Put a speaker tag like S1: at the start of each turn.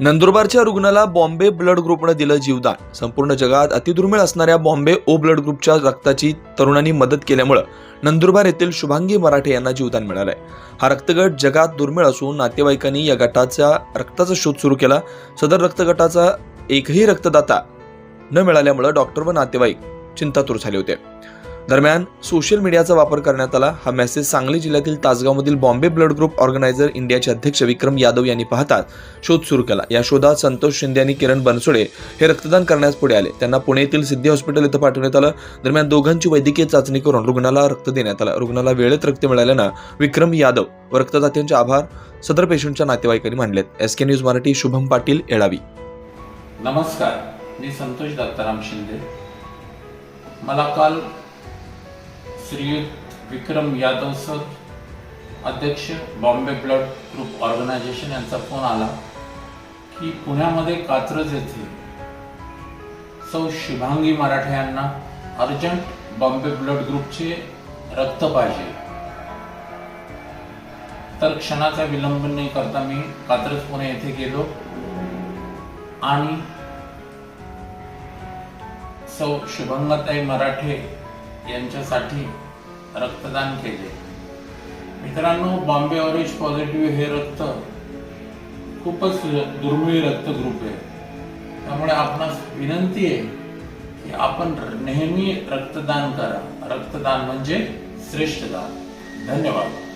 S1: नंदुरबारच्या रुग्णाला बॉम्बे ब्लड ग्रुपनं दिलं जीवदान. संपूर्ण जगात अतिदुर्मिळ असणाऱ्या बॉम्बे ओ ब्लड ग्रुपच्या रक्ताची तरुणांनी मदत केल्यामुळं नंदुरबार येथील शुभांगी मराठे यांना जीवदान मिळालंय. हा रक्तगट जगात दुर्मिळ असून नातेवाईकांनी या गटाचा रक्ताचा शोध सुरू केला. सदर रक्तगटाचा एकही रक्तदाता न मिळाल्यामुळं डॉक्टर व नातेवाईक चिंतातूर झाले होते. दरम्यान सोशल मीडियाचा वापर करण्यात आला. हा मेसेज सांगली जिल्ह्यातील तासगावमधील बॉम्बे ब्लड ग्रुप ऑर्गनायझर इंडियाचे अध्यक्ष विक्रम यादव यांनी पाहतात शोध सुरू केला. या शोधात संतोष शिंदे आणि किरण बनसोडे हे रक्तदान करण्यास पुढे आले. त्यांना पुणे येथील सिद्धी हॉस्पिटल इथं पाठवण्यात आलं. दरम्यान दोघांची वैद्यकीय चाचणी करून रुग्णाला रक्त देण्यात आलं. रुग्णाला वेळेत रक्त मिळाल्यानं विक्रम यादव व रक्तदात्यांचे आभार सदर पेशंटच्या नातेवाईकांनी मानलेत. S K news Marathi Shubham Patil Yelavi.
S2: नमस्कार. मी संतोष दत्ताराम शिंदे. मला काल श्रीयुत विक्रम यादव सर अध्यक्ष बॉम्बे ब्लड ग्रुप ऑर्गनायझेशन यांचा फोन आला की पुण्यामध्ये कात्रज येथे सौ शुभांगी मराठे यांना अर्जंट बॉम्बे ब्लड ग्रुपचे रक्त पाहिजे. तर क्षणाचा विलंब न करता मी कात्रज पुणे येथे गेलो आणि सौ शुभंगताई मराठे यांच्यासाठी रक्तदान केले. मित्रांनो बॉम्बे ऑरेंज पॉझिटिव्ह हे रक्त खूपच दुर्मिळ रक्त ग्रुप आहे. त्यामुळे आपणास विनंती आहे की आपण नेहमी रक्तदान करा. रक्तदान म्हणजे श्रेष्ठ दान धन्यवाद.